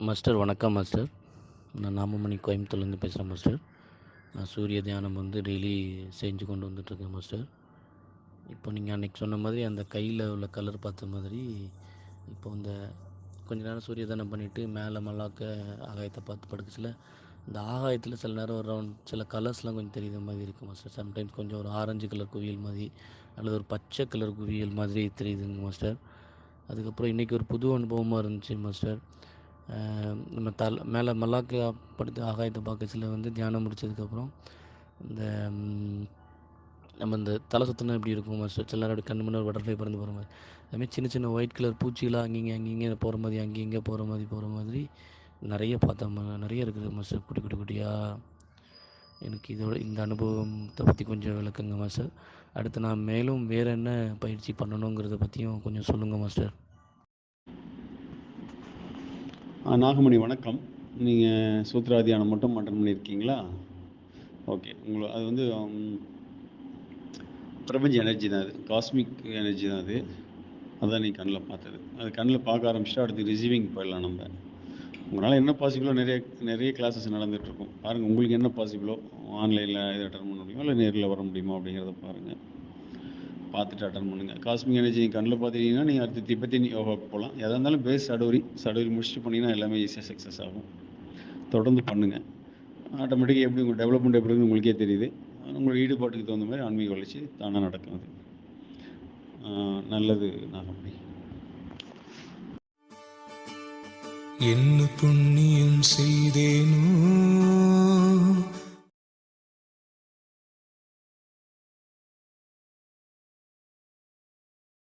Master வணக்கம் master நான் நாமமணி கோயம்புத்தூர்லேருந்து பேசுகிறேன் மாஸ்டர் நான் சூரிய தியானம் வந்து டெய்லி செஞ்சு கொண்டு வந்துட்டுருக்கேன் மாஸ்டர் இப்போ நீங்கள் அன்றைக்கி சொன்ன மாதிரி அந்த கையில் உள்ள கலர் பார்த்த மாதிரி இப்போ இந்த கொஞ்ச நேரம் சூரிய தியானம் பண்ணிவிட்டு மேலே மல்லாக்க ஆகாயத்தை பார்த்து படுக்கச்சில் இந்த ஆகாயத்தில் சில நேரம் ஒரு ரவுண்ட் சில கலர்ஸ்லாம் கொஞ்சம் தெரியுற மாதிரி இருக்குது மாஸ்டர் சம்டைம்ஸ் கொஞ்சம் ஒரு ஆரஞ்சு கலர் குவியல் மாதிரி அல்லது ஒரு பச்சை கலர் குவியல் மாதிரி தெரியுதுங்க மாஸ்டர் அதுக்கப்புறம் இன்றைக்கி ஒரு புது அனுபவமாக இருந்துச்சு மாஸ்டர் நம்ம தல் மேலே மல்லாக்க படுத்து ஆகாயத்தை பார்க்கச்சில வந்து தியானம் முடித்ததுக்கப்புறம் இந்த நம்ம இந்த தலை சுற்றினா எப்படி இருக்கும்? சில நேரம் அப்படி முன்னாடி பட்டர்ஃப்ளை பறந்து போகிற மாதிரி. அதுமாதிரி சின்ன சின்ன ஒயிட் கலர் பூச்சிலாம் அங்கங்கே அங்கங்கே போகிற மாதிரி அங்கே இங்கே போகிற மாதிரி போகிற மாதிரி நிறைய பார்த்தோம் நிறைய இருக்குது. மாஸ்டர் குட்டி குட்டி குட்டியாக எனக்கு இதோட இந்த அனுபவத்தை பற்றி கொஞ்சம் விளக்குங்க மாஸ்டர். அடுத்து நான் மேலும் வேறு என்ன பயிற்சி பண்ணணுங்கிறத பற்றியும் கொஞ்சம் சொல்லுங்கள் மாஸ்டர். நாகமணி வணக்கம். நீங்கள் சூத்ராதியானம் மட்டும் அட்டன் பண்ணியிருக்கீங்களா? ஓகே. உங்களை அது வந்து பிரபஞ்ச எனர்ஜி தான் அது. காஸ்மிக் எனர்ஜி தான் அது. அதான் நீ கண்ணில் பார்த்தது. அது கண்ணில் பார்க்க ஆரம்பிச்சிட்டா அடுத்து ரிசீவிங் போயிடலாம் நம்ம. உங்களால் என்ன பாசிபிளோ நிறைய நிறைய கிளாஸஸ் நடந்துகிட்ருக்கும் பாருங்கள் உங்களுக்கு என்ன பாசிபிளோ ஆன்லைனில் இதை அட்டன் பண்ண முடியுமா? இல்லை நேரில் வர முடியுமா அப்படிங்கிறத பாருங்கள் பார்த்துட்டு அட்டன் பண்ணுங்கள் காஸ்மிக் எனர்ஜி கண்ணில் பார்த்துட்டீங்கன்னா நீங்கள் அடுத்து திபெத்தின் யோகாவுக்கு போகலாம் எதாக இருந்தாலும் பேஸ் சடோரி சடோரி முடிச்சுட்டு பண்ணிங்கன்னா எல்லாமே ஈஸியாக சக்ஸஸ் ஆகும். தொடர்ந்து பண்ணுங்கள் ஆட்டோமேட்டிக்காக எப்படி உங்கள் டெவலப்மெண்ட் எப்படி இருக்குன்னு உங்களுக்கே தெரியுது. உங்களோட ஈடுபாட்டுக்கு தகுந்த மாதிரி ஆன்மீக வளர்ச்சி தானாக நடக்கும் அது. நல்லது நாகமணி என்ன புண்ணியம் செய்தேனோ